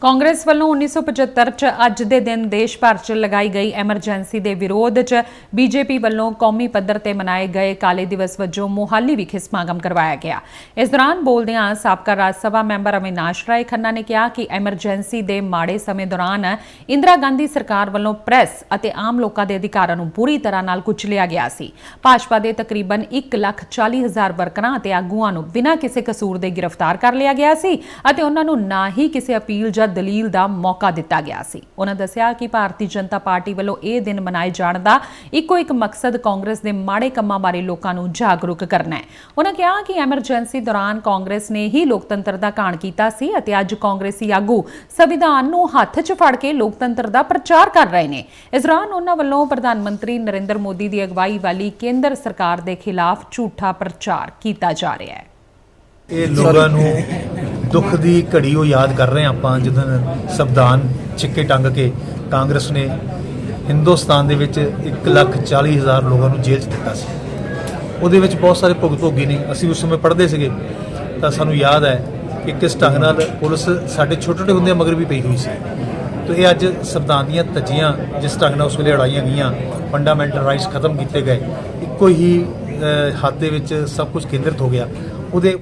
ਕਾਂਗਰਸ ਵੱਲੋਂ 1975 ਚ ਅੱਜ ਦੇ ਦਿਨ ਦੇਸ਼ ਭਰ ਚ ਲਗਾਈ ਗਈ ਐਮਰਜੈਂਸੀ ਦੇ ਵਿਰੋਧ ਚ ਬੀਜੇਪੀ ਵੱਲੋਂ ਕੌਮੀ ਪੱਧਰ ਤੇ ਮਨਾਏ ਗਏ ਕਾਲੇ ਦਿਵਸ ਵਜੋਂ ਮੋਹਾਲੀ ਵਿਖੇ ਸਮਾਗਮ ਕਰਵਾਇਆ ਗਿਆ। ਇਸ ਦੌਰਾਨ ਬੋਲਦਿਆਂ ਸਾਬਕਾ ਰਾਜ ਸਭਾ ਮੈਂਬਰ ਅਵਿਨਾਸ਼ ਰਾਏ ਖੰਨਾ ਨੇ ਕਿਹਾ ਕਿ ਐਮਰਜੈਂਸੀ ਦੇ ਮਾੜੇ ਸਮੇਂ ਦੌਰਾਨ ਇੰਦਰਾ ਗਾਂਧੀ ਸਰਕਾਰ ਵੱਲੋਂ ਪ੍ਰੈਸ ਅਤੇ ਆਮ ਲੋਕਾਂ ਦੇ ਅਧਿਕਾਰਾਂ ਨੂੰ ਬੁਰੀ ਤਰ੍ਹਾਂ ਨਾਲ ਕੁਚਲਿਆ ਗਿਆ ਸੀ। ਭਾਜਪਾ ਦੇ ਤਕਰੀਬਨ 1 ਲੱਖ 40 ਹਜ਼ਾਰ ਵਰਕਰਾਂ ਅਤੇ ਆਗੂਆਂ ਨੂੰ ਬਿਨਾਂ ਕਿਸੇ ਕਸੂਰ ਦੇ ਗ੍ਰਿਫਤਾਰ ਕਰ ਲਿਆ ਗਿਆ ਸੀ ਅਤੇ ਉਹਨਾਂ ਨੂੰ ਨਾ ਹੀ ਕਿਸੇ ਅਪੀਲ ਜਾਂ ਦਲੀਲ ਦਾ ਮੌਕਾ ਦਿੱਤਾ ਗਿਆ ਸੀ। ਉਹਨਾਂ ਦੱਸਿਆ ਕਿ ਭਾਰਤੀ ਜਨਤਾ ਪਾਰਟੀ ਵੱਲੋਂ ਇਹ ਦਿਨ ਮਨਾਏ ਜਾਣ ਦਾ ਇੱਕੋ ਇੱਕ ਮਕਸਦ ਕਾਂਗਰਸ ਦੇ ਮਾੜੇ ਕੰਮਾਂ ਬਾਰੇ ਲੋਕਾਂ ਨੂੰ ਜਾਗਰੂਕ ਕਰਨਾ ਹੈ। ਉਹਨਾਂ ਕਿਹਾ ਕਿ ਐਮਰਜੈਂਸੀ ਦੌਰਾਨ ਕਾਂਗਰਸ ਨੇ ਹੀ ਲੋਕਤੰਤਰ ਦਾ ਕਾਣ ਕੀਤਾ ਸੀ ਅਤੇ ਅੱਜ ਕਾਂਗਰਸੀ ਆਗੂ ਸੰਵਿਧਾਨ ਨੂੰ ਹੱਥ 'ਚ ਫੜ ਕੇ ਲੋਕਤੰਤਰ ਦਾ ਪ੍ਰਚਾਰ ਕਰ ਰਹੇ ਨੇ। ਇਸ ਦੌਰਾਨ ਉਹਨਾਂ ਵੱਲੋਂ ਪ੍ਰਧਾਨ ਮੰਤਰੀ ਨਰਿੰਦਰ ਮੋਦੀ ਦੀ ਅਗਵਾਈ ਵਾਲੀ ਕੇਂਦਰ ਸਰਕਾਰ ਦੇ ਖਿਲਾਫ ਝੂਠਾ ਪ੍ਰਚਾਰ ਕੀਤਾ ਜਾ ਰਿਹਾ ਹੈ। ਇਹ ਲੋਕਾਂ ਨੂੰ ਦੁੱਖ ਦੀ ਘੜੀ ਉਹ ਯਾਦ ਕਰ ਰਹੇ ਹਾਂ ਆਪਾਂ ਜਦੋਂ ਸੰਵਿਧਾਨ ਛਿੱਕੇ ਟੰਗ ਕੇ ਕਾਂਗਰਸ ਨੇ ਹਿੰਦੁਸਤਾਨ ਦੇ ਵਿੱਚ 1,40,000 ਲੋਕਾਂ ਨੂੰ ਜੇਲ੍ਹ 'ਚ ਦਿੱਤਾ ਸੀ। ਉਹਦੇ ਵਿੱਚ ਬਹੁਤ ਸਾਰੇ ਭੁਗਤ ਨੇ। ਅਸੀਂ ਉਸ ਸਮੇਂ ਪੜ੍ਹਦੇ ਸੀਗੇ ਤਾਂ ਸਾਨੂੰ ਯਾਦ ਹੈ ਕਿ ਕਿਸ ਢੰਗ ਨਾਲ ਪੁਲਿਸ ਸਾਡੇ ਛੋਟੇ ਛੋਟੇ ਹੁੰਦੇ ਮਗਰ ਵੀ ਪਈ ਹੋਈ ਸੀ। ਤੇ ਇਹ ਅੱਜ ਸੰਵਿਧਾਨ ਦੀਆਂ ਧੱਜੀਆਂ ਜਿਸ ਢੰਗ ਨਾਲ ਉਸ ਵੇਲੇ ਉਡਾਈਆਂ ਗਈਆਂ ਫੰਡਾਮੈਂਟਲ ਰਾਈਟਸ ਖਤਮ ਕੀਤੇ ਗਏ ਇੱਕੋ ਹੀ ਹੱਥ ਦੇ ਵਿੱਚ ਸਭ ਕੁਝ ਕੇਂਦਰਿਤ ਹੋ ਗਿਆ। ਉਹਦੇ